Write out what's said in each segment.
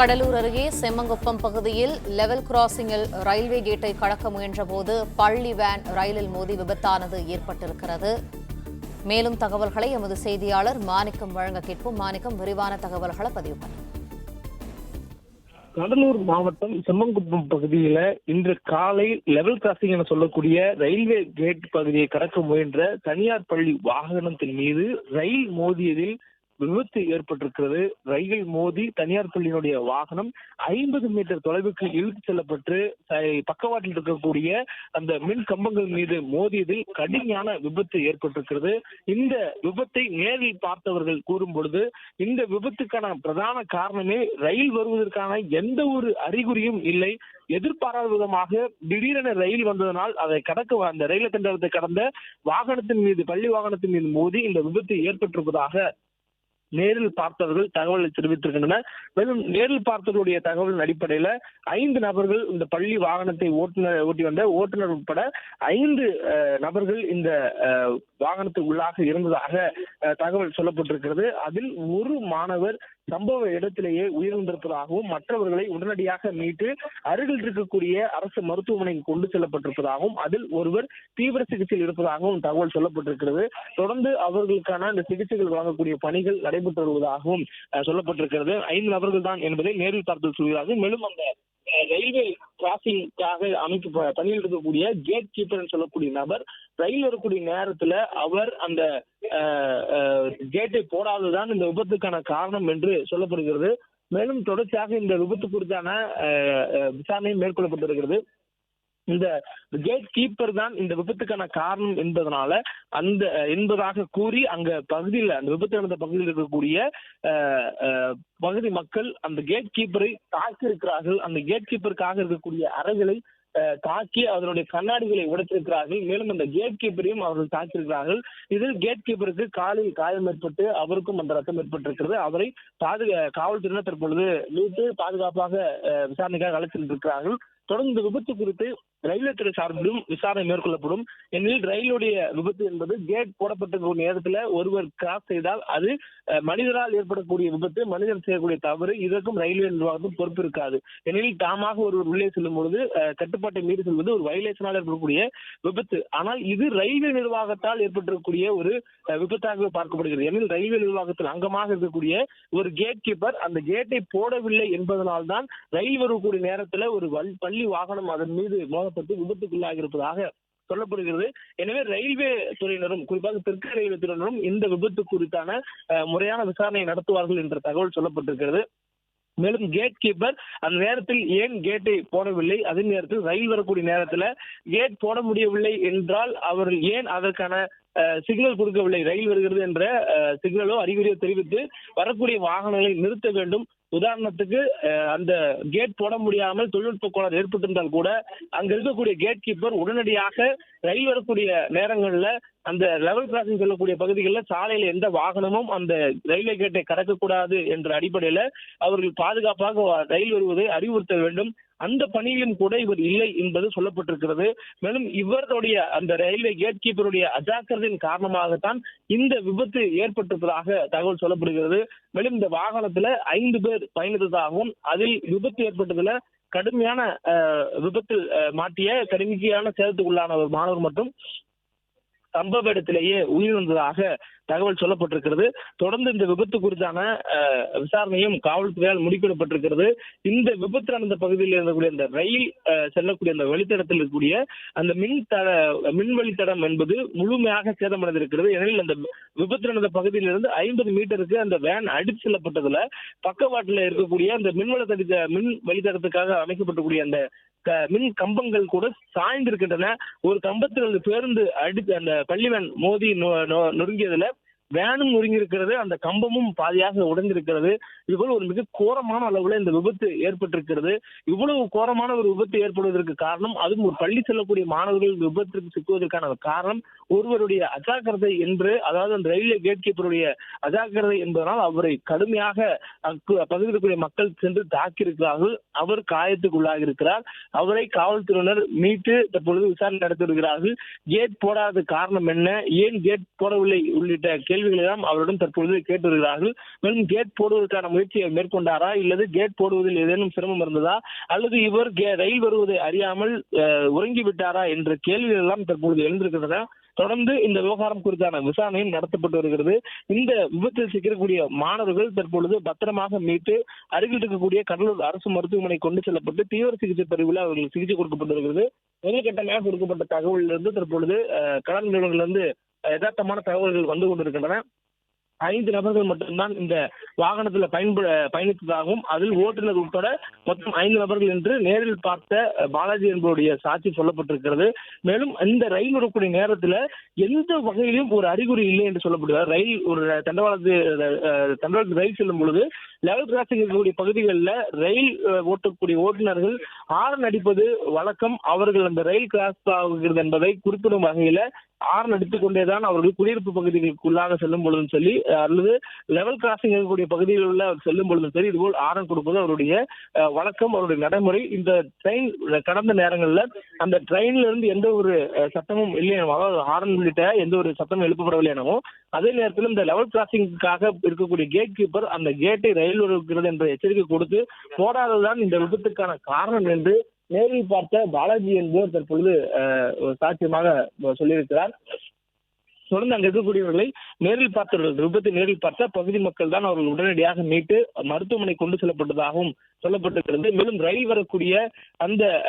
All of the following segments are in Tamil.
கடலூர் அருகே செம்மங்குப்பம் பகுதியில் லெவல் கிராசிங்கில் ரயில்வே கேட்டை கடக்க முயன்றபோது பள்ளி வேன் ரயிலில் மோதி விபத்தானது ஏற்பட்டிருக்கிறது. மேலும் தகவல்களை எமது செய்தியாளர் மாணிக்கம் வழங்க கேட்போம். மாணிக்கம் விரிவான தகவல்களை பதிவு பண்ணும் கடலூர் மாவட்டம் செம்மங்குப்பம் பகுதியில இன்று காலை லெவல் கிராசிங் என சொல்லக்கூடிய ரயில்வே கேட் பகுதியை கடக்க முயன்ற தனியார் பள்ளி வாகனத்தின் மீது ரயில் மோதியதில் விபத்து ஏற்பட்டிருக்கிறது. ரயில் மோதி தனியார் பள்ளியினுடைய வாகனம் ஐம்பது மீட்டர் தொலைவுக்கு இழுத்து செல்லப்பட்டு பக்கவாட்டில் இருக்கக்கூடிய அந்த மின் கம்பங்கள் மீது மோதியதில் கடுமையான விபத்து ஏற்பட்டிருக்கிறது. இந்த விபத்தை நேரில் பார்த்தவர்கள் கூறும் பொழுது இந்த விபத்துக்கான பிரதான காரணமே ரயில் வருவதற்கான எந்த ஒரு அறிகுறியும் இல்லை. எதிர்பாராத விதமாக திடீரென ரயில் வந்ததனால் அதை கடக்க அந்த ரயில் தண்டத்தை கடந்த வாகனத்தின் மீது பள்ளி வாகனத்தின் மீது மோதி இந்த விபத்து ஏற்பட்டிருப்பதாக நேரில் பார்த்தவர்கள் தகவலை தெரிவித்திருக்கின்றனர் மேலும் நேரில் பார்த்தவர்களுடைய தகவலின் அடிப்படையில ஐந்து நபர்கள் இந்த பள்ளி வாகனத்தை ஓட்டுநர் ஓட்டி வந்த ஓட்டுநர் உட்பட ஐந்து நபர்கள் இந்த அஹ், வாகனத்துக்கு உள்ளாக இருந்ததாக தகவல் சொல்லப்பட்டிருக்கிறது. அதில் ஒரு மாணவர் சம்பவ இடத்திலேயே உயிரிழந்திருப்பதாகவும் மற்றவர்களை உடனடியாக மீட்டு அருகில் இருக்கக்கூடிய அரசு மருத்துவமனைக்கு கொண்டு செல்லப்பட்டிருப்பதாகவும் அதில் ஒருவர் தீவிர சிகிச்சையில் இருப்பதாகவும் தகவல் சொல்லப்பட்டிருக்கிறது. தொடர்ந்து அவர்களுக்கான இந்த சிகிச்சைகள் வழங்கக்கூடிய பணிகள் நடைபெற்று வருவதாகவும் அஹ், சொல்லப்பட்டிருக்கிறது. ஐந்து நபர்கள் தான் என்பதை நேரில் பார்த்து சொல்கிறார்கள். மேலும் அந்த ரயில்வே கிராசிங்காக அமைப்பு பணியில் இருக்கக்கூடிய கேட் கீப்பர் சொல்லக்கூடிய நபர் ரயில் வரக்கூடிய நேரத்துல அவர் அந்த கேட்டை போடாததான் இந்த விபத்துக்கான காரணம் என்று சொல்லப்படுகிறது. மேலும் தொடர்ச்சியாக இந்த விபத்து குறித்தான அஹ், விசாரணை மேற்கொள்ளப்பட்டிருக்கிறது. இந்த கேட் கீப்பர் தான் இந்த விபத்துக்கான காரணம் என்பதனால அந்த என்பதாக கூறி அங்க பகுதியில் அந்த விபத்து நடந்த பகுதியில் இருக்கக்கூடிய பகுதி மக்கள் அந்த கேட் கீப்பரை தாக்கியிருக்கிறார்கள். அந்த கேட் கீப்பருக்காக இருக்கக்கூடிய அறைகளை அஹ், தாக்கி அதனுடைய கண்ணாடிகளை உடைத்திருக்கிறார்கள். மேலும் அந்த கேட் கீப்பரையும் அவர்கள் தாக்கியிருக்கிறார்கள். இதில் கேட் கீப்பருக்கு காலில் காயம் ஏற்பட்டு அவருக்கும் அந்த ரத்தம் ஏற்பட்டிருக்கிறது. அவரை பாதுகா காவல்துறையினர் தற்பொழுது மீட்டு பாதுகாப்பாக விசாரணைக்காக அழைத்து இருக்கிறார்கள் தொடர்ந்து விபத்து குறித்து ரயில்வே துறை சார்பிலும் விசாரணை மேற்கொள்ளப்படும். எனில் ரயிலுடைய விபத்து என்பது கேட் போடப்பட்ட நேரத்தில் ஒருவர் கிராஸ் செய்தால் அது மனிதரால் ஏற்படக்கூடிய விபத்து மனிதர் செய்யக்கூடிய தவறு இதற்கும் ரயில்வே நிர்வாகத்தும் பொறுப்பு இருக்காது. எனில் தாமாக ஒருவர் உள்ளே செல்லும் பொழுது கட்டுப்பாட்டை மீறி செல்வது ஒரு வயலேஷனால் ஏற்படக்கூடிய விபத்து. ஆனால் இது ரயில்வே நிர்வாகத்தால் ஏற்பட்டிருக்கக்கூடிய ஒரு விபத்தாகவே பார்க்கப்படுகிறது. எனில் ரயில்வே நிர்வாகத்தில் அங்கமாக இருக்கக்கூடிய ஒரு கேட் கீப்பர் அந்த கேட்டை போடவில்லை என்பதனால்தான் ரயில் வரக்கூடிய நேரத்தில் ஒரு வல்- பள்ளி வாகனம் அதன் மீது மோதப்பட்டு விபத்துக்குள்ளாகி இருப்பதாக சொல்லப்படுகிறது. எனவே ரயில்வே துறையினரும் குறிப்பாக தெற்கு ரயில்வே துறையினரும் இந்த விபத்து குறித்தான முறையான விசாரணை நடத்துவார்கள் என்ற தகவல் சொல்லப்பட்டிருக்கிறது. மேலும் கேட் கீப்பர் அந்த நேரத்தில் ஏன் கேட்டை போடவில்லை? அதே நேரத்தில் ரயில் வரக்கூடிய நேரத்துல கேட் போட முடியவில்லை என்றால் அவர்கள் ஏன் அதற்கான சிக்னல் கொடுக்கவில்லை? ரயில் வருகிறது என்ற சிக்னலோ அறிகுறியோ தெரிவித்து வரக்கூடிய வாகனங்களை நிறுத்த வேண்டும். உதாரணத்துக்கு அந்த கேட் போட முடியாமல் தொழில்நுட்ப கோளாறு ஏற்பட்டிருந்தால் கூட அங்க இருக்கக்கூடிய கேட் கீப்பர் உடனடியாக ரயில் வரக்கூடிய நேரங்கள்ல அந்த லெவல் கிராசிங் சொல்லக்கூடிய பகுதிகளில் சாலையில எந்த வாகனமும் அந்த ரயில்வே கேட்டை கடக்கக்கூடாது என்ற அடிப்படையில அவர்கள் பாதுகாப்பாக ரயில் வருவதை அறிவுறுத்த வேண்டும். அந்த பணியிலும் கூட இவர் இல்லை என்பது சொல்லப்பட்டிருக்கிறது. மேலும் இவருடைய அந்த ரயில்வே கேட் கீப்பருடைய அஜாக்கிரதையின் காரணமாகத்தான் இந்த விபத்து ஏற்பட்டிருப்பதாக தகவல் சொல்லப்படுகிறது. மேலும் இந்த வாகனத்துல ஐந்து பேர் பயணித்ததாகவும் அதில் விபத்து ஏற்பட்டதுல கடுமையான அஹ், விபத்தில் மாட்டிய கடுமையான சேதத்துக்குள்ளான ஒரு மாணவர் மட்டும் சம்பவ இடத்திலேயே உயிரிழந்ததாக தகவல் சொல்லப்பட்டிருக்கிறது. தொடர்ந்து இந்த விபத்து குறித்தான விசாரணையும் காவல்துறையால் முடிக்கப்பட்டிருக்கிறது இந்த விபத்து நடந்த பகுதியில் இருக்கக்கூடிய அந்த ரயில் செல்லக்கூடிய அந்த வழித்தடத்தில் இருக்கக்கூடிய அந்த மின் தட மின் வழித்தடம் என்பது முழுமையாக சேதமடைந்திருக்கிறது. ஏனெனில் அந்த விபத்து நடந்த பகுதியிலிருந்து ஐம்பது மீட்டருக்கு அந்த வேன் அடித்து செல்லப்பட்டதுல பக்கவாட்டில் இருக்கக்கூடிய அந்த மின் மின் வழித்தடத்துக்காக அமைக்கப்பட்டக்கூடிய அந்த மின் கம்பங்கள் கூட சாய்ந்திருக்கின்றன. ஒரு கம்பத்தில் பேருந்து அடித்து அந்த பள்ளிவன் மோதி நொ- நொ- நொறுங்கியதுல வேனும் நொறுங்கி இருக்கிறது அந்த கம்பமும் பாதியாக உடைந்திருக்கிறது. இதுபோல் ஒரு மிக கோரமான அளவுல இந்த விபத்து ஏற்பட்டிருக்கிறது. இவ்வளவு கோரமான ஒரு விபத்து ஏற்படுவதற்கு காரணம் அதுவும் ஒரு பள்ளி செல்லக்கூடிய மாணவர்கள் விபத்திற்கு சிக்குவதற்கான காரணம் ஒருவருடைய அஜாக்கிரதை என்று அதாவது அந்த ரயில்வே கேட் கீப்பருடைய அஜாக்கிரதை என்பதனால் அவரை கடுமையாக அக்கு- இருக்கக்கூடிய மக்கள் சென்று தாக்கியிருக்கிறார்கள். அவர் காயத்துக்குள்ளாகி இருக்கிறார் அவரை காவல்துறையினர் மீட்டு தற்பொழுது விசாரணை நடத்தி வருகிறார்கள். கேட் போடாத காரணம் என்ன? ஏன் கேட் போடவில்லை? உள்ளிட்ட கேள்வி கேள்விகளை தான் அவரிடம் தற்பொழுது கேட்டு வருகிறார்கள் மேலும் கேட் போடுவதற்கான முயற்சியை மேற்கொண்டாரா? இல்லது கேட் போடுவதில் ஏதேனும் சிரமம் இருந்ததா? அல்லது இவர் ரயில் வருவதை அறியாமல் உறங்கிவிட்டாரா என்ற கேள்விகள் எல்லாம் தற்பொழுது எழுந்திருக்கின்றன. தொடர்ந்து இந்த விவகாரம் குறித்தான விசாரணையும் நடத்தப்பட்டு வருகிறது. இந்த விபத்தில் சிக்கக்கூடிய மாணவர்கள் தற்பொழுது பத்திரமாக மீட்டு அருகில் இருக்கக்கூடிய கடலூர் அரசு மருத்துவமனை கொண்டு செல்லப்பட்டு தீவிர சிகிச்சை பிரிவில் அவர்களுக்கு சிகிச்சை கொடுக்கப்பட்டு வருகிறது. முதல் கட்டமாக கொடுக்கப்பட்ட தகவலிலிருந்து தற்பொழுது அஹ், கடல் நிறுவனங்களிலிருந்து அஹ், யதார்த்தமான தகவல்கள் வந்து கொண்டிருக்கின்றன. ஐந்து நபர்கள் மட்டும்தான் இந்த வாகனத்துல பயன்பட பயணித்ததாகவும் அதில் ஓட்டுநர் உட்பட மொத்தம் ஐந்து நபர்கள் என்று நேரில் பார்த்த பாலாஜி என்பவருடைய சாட்சி சொல்லப்பட்டிருக்கிறது. மேலும் இந்த ரயில் விடக்கூடிய நேரத்துல எந்த வகையிலும் ஒரு அறிகுறி இல்லை என்று சொல்லப்படுகிறார். ரயில் ஒரு தண்டவாளத்து தண்டவாளத்து ரயில் செல்லும் பொழுது லெவல் கிராசிங் இருக்கக்கூடிய பகுதிகளில் ரயில் ஓட்டக்கூடிய ஓட்டுநர்கள் ஹாரன் அடிப்பது வழக்கம். அவர்கள் அந்த ரயில் கிராஸ் ஆகுகிறது என்பதை குறிப்பிடும் வகையில ஹாரன் அடித்துக் கொண்டேதான் அவர்கள் குடியிருப்பு பகுதிகளுக்குள்ளாக செல்லும் பொழுதும் சரி அல்லது லெவல் கிராசிங் இருக்கக்கூடிய பகுதிகளில் உள்ள அவர் செல்லும் பொழுதும் சரி இதுபோல் ஹாரன் கொடுப்பது அவருடைய வழக்கம் அவருடைய நடைமுறை. இந்த ட்ரெயின் கடந்த நேரங்களில் அந்த ட்ரெயின்ல இருந்து எந்த ஒரு சத்தமும் இல்லை எனவோ, அதாவது ஹாரன் உள்ளிட்ட எந்த ஒரு சத்தமும் எழுப்பப்படவில்லை எனவும் அதே நேரத்தில் இந்த லெவல் கிராசிங்காக இருக்கக்கூடிய கேட் கீப்பர் அந்த கேட்டை ரயில் இருக்கிறது என்ற எச்சரிக்கை கொடுத்து போடாததுதான் இந்த விபத்துக்கான காரணம் என்று நேரில் பார்த்த பாலாஜி என்பவர் தற்பொழுது அஹ், ஒரு சாட்சியமாக சொல்லியிருக்கிறார். தொடர்ந்து அங்க இருக்கக்கூடியவர்களை நேரில் பார்த்தவர்கள் விபத்தை நேரில் பார்த்த பகுதி மக்கள் தான் அவர்கள் உடனடியாக மீட்டு மருத்துவமனை கொண்டு செல்லப்பட்டதாகவும் சொல்லப்பட்டிருக்கிறது. மேலும் ரயில் வரக்கூடிய அந்த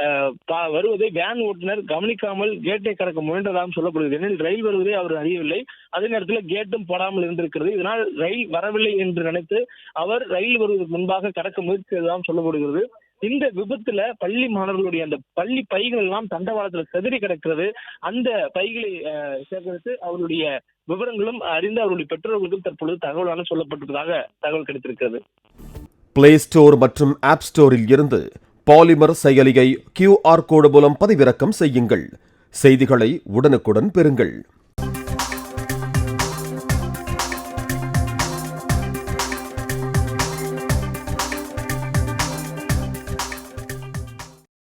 பா- வருவதை வேன் ஓட்டுநர் கவனிக்காமல் கேட்டை கடக்க முயன்றதாகவும் சொல்லப்படுகிறது. ஏனெனில் ரயில் வருவதை அவர் அறியவில்லை. அதே நேரத்தில் கேட்டும் போடாமல் இருந்திருக்கிறது. இதனால் ரயில் வரவில்லை என்று நினைத்து அவர் ரயில் வருவதற்கு முன்பாக கடக்க முயற்சி செய்ததாகவும் சொல்லப்படுகிறது. இந்த விபத்துல பள்ளி மாணவர்களுடைய அந்த பள்ளி பைகள் எல்லாம் தண்டவாளத்துல செதறி கிடக்கிறது. அந்த பைகளை சேகரித்து அவருடைய விவரங்களும் அறிந்து அவருடைய பெற்றோர்களுக்கும் தற்பொழுது தகவலான சொல்லப்பட்டிருப்பதாக தகவல் கிடைத்திருக்கிறது. பிளே ஸ்டோர் மற்றும் ஆப் ஸ்டோரில் இருந்து பாலிமர் செயலியை கியூஆர் கோடு மூலம் பதிவிறக்கம் செய்யுங்கள். செய்திகளை உடனுக்குடன் பெறுங்கள்.